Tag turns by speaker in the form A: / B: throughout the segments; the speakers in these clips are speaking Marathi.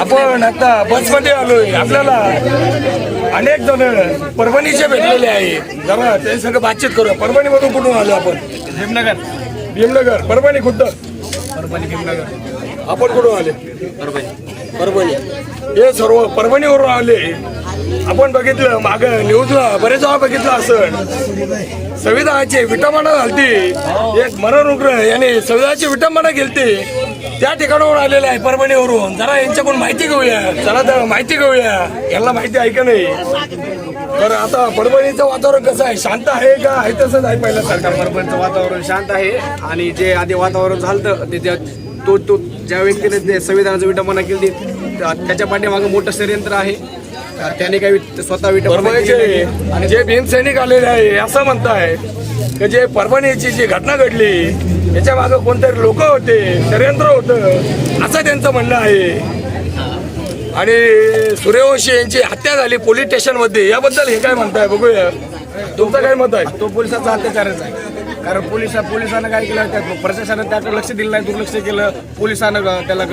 A: आपण आता बसमध्ये आलोय आपल्याला अनेक जण परभणीचे भेटलेले आहे जरा त्यांच्या संग बातचीत करूया. परभणीमधून कुठून आलो आपण?
B: भीमनगर.
A: भीमनगर. परभणी खुद्द
B: परभणी भीमनगर.
A: आपण कुठून आले?
B: परभणी.
A: परभणी. हे सर्व परभणीवरून आले. आपण बघितलं माग न्यूजला बरेच वेळा बघितलं असं संविधानाची विटंबना झालती. एक मनोरुग्ण याने संविधानाची विटंबना केलती. त्या ठिकाणावर आलेले आहे परभणीवरून. जरा यांच्याकडून माहिती घेऊया. चला तर माहिती घेऊया. यांना माहिती आहे का नाही? बरं आता परभणीचं वातावरण कसं आहे? शांत आहे का? आहे तसंच आहे पहिल्या सरकार
B: परभणीचं वातावरण शांत आहे आणि जे आधी वातावरण झालं ते त्या- तो तो ज्या व्यक्तीने ते संविधानाचं विटंबना केली त्या- त्याच्या पाठीमागं मोठं षडयंत्र आहे. त्याने काही स्वतः विटंबना केली
A: परभणीचे.
B: आणि
A: जे भीमसैनिक आलेले आहे असं म्हणताय की जे परभणीची जी घटना घडली याच्या मागे कोणतरी लोक होते षडयंत्र होतं असं त्यांचं म्हणणं आहे. आणि सूर्यवंशी यांची हत्या झाली पोलीस स्टेशनमध्ये याबद्दल हे काय म्हणताय? बघूया. तुमचं काय मत आहे?
B: तो पोलिसाचा अत्याचारच आहे. कारण पोलिसा पोलिसानं काय केलं? त्या प्रशासनानं त्याकडे लक्ष दिलं नाही. दुर्लक्ष केलं. पोलिसानं त्याला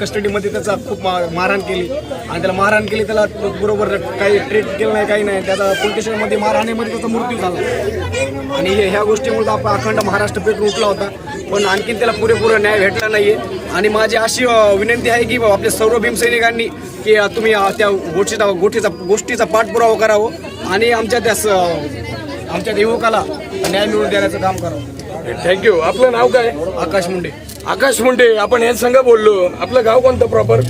B: कस्टडीमध्ये त्याचा खूप मारहाण केली. आणि त्याला मारहाण केली त्याला बरोबर काही ट्रीट केलं नाही काही नाही. त्याचा पोलीस स्टेशनमध्ये मारहाणीमध्ये त्याचा मृत्यू झाला. आणि हे- ह्या गोष्टीमुळे आपण अखंड महाराष्ट्र पेट उठला होता. पण आणखीन त्याला पुरेपूर न्याय भेटला नाहीये. आणि माझी अशी विनंती आहे की आपल्या सर्व भीमसैनिकांनी की तुम्ही त्या गोष्टीचा गोष्टीचा गोष्टीचा पाठपुरावा करावं. आणि आमच्या त्या आमच्या युवकाला न्याय मिळवून देण्याचं काम करावं
A: थँक्यू आपलं नाव काय?
B: आकाश मुंडे.
A: आकाश मुंडे आपण हे संघ बोललो. आपलं गाव कोणतं proper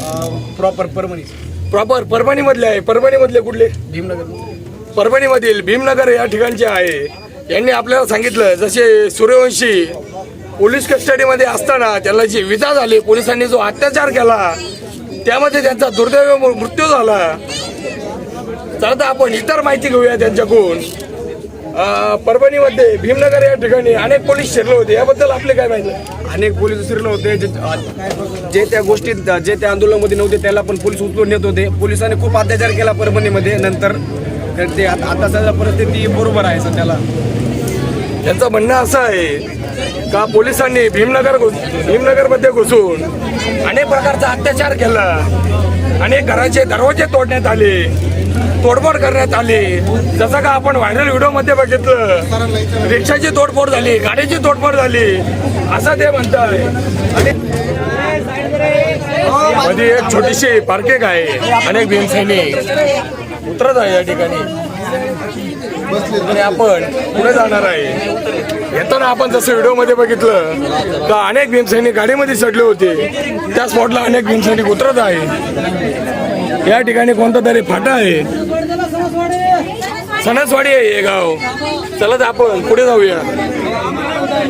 B: proper Parbhani.
A: Proper Parbhani मधले आहे. परभणी मधले कुठले?
B: भीमनगर.
A: परभणीमधील भीमनगर या ठिकाणचे आहे. यांनी आपल्याला सांगितलं जसे सूर्यवंशी पोलीस कस्टडीमध्ये असताना त्याला जी विजा झाली पोलिसांनी जो अत्याचार केला त्यामध्ये त्यांचा दुर्दैव मृत्यू झाला. तर आता आपण इतर माहिती घेऊया त्यांच्याकडून. परभणीमध्ये भीमनगर या ठिकाणी अनेक पोलीस शिरले होते. याबद्दल आपले काय माहिती?
B: अनेक पोलीस शिरले होते जे त्या गोष्टीत जे त्या आंदोलनामध्ये नव्हते त्याला पण पोलीस उचलून नेत होते. पोलिसांनी खूप अत्याचार केला परभणीमध्ये. नंतर तर ते आता आता सध्या परिस्थिती बरोबर आहे सध्याला.
A: त्यांचं म्हणणं असं आहे का पोलिसांनी भीमनगर घुस- भीमनगरमध्ये घुसून अनेक प्रकारचा अत्याचार केला. अनेक घराचे दरवाजे तोडण्यात आले. तोडफोड करण्यात आली. जसं का आपण व्हायरल व्हिडिओमध्ये बघितलं. रिक्षाची तोडफोड झाली गाडीची तोडफोड झाली. असं ते म्हणतात आणि मध्ये एक छोटीशी पार्किंग आहे. अनेक भीमसैनिक उतरत आहे या ठिकाणी. आणि आपण पुढे जाणार आहे. येताना आपण जसं व्हिडिओमध्ये बघितलं का अनेक भीमसैनिक गाडीमध्ये चढले होते. त्या स्पॉटला अनेक भीमसैनिक उतरत आहे. या ठिकाणी कोणता तरी फाटा आहे. सणासवाडी आहे हे गाव. चला आपण पुढे जाऊया.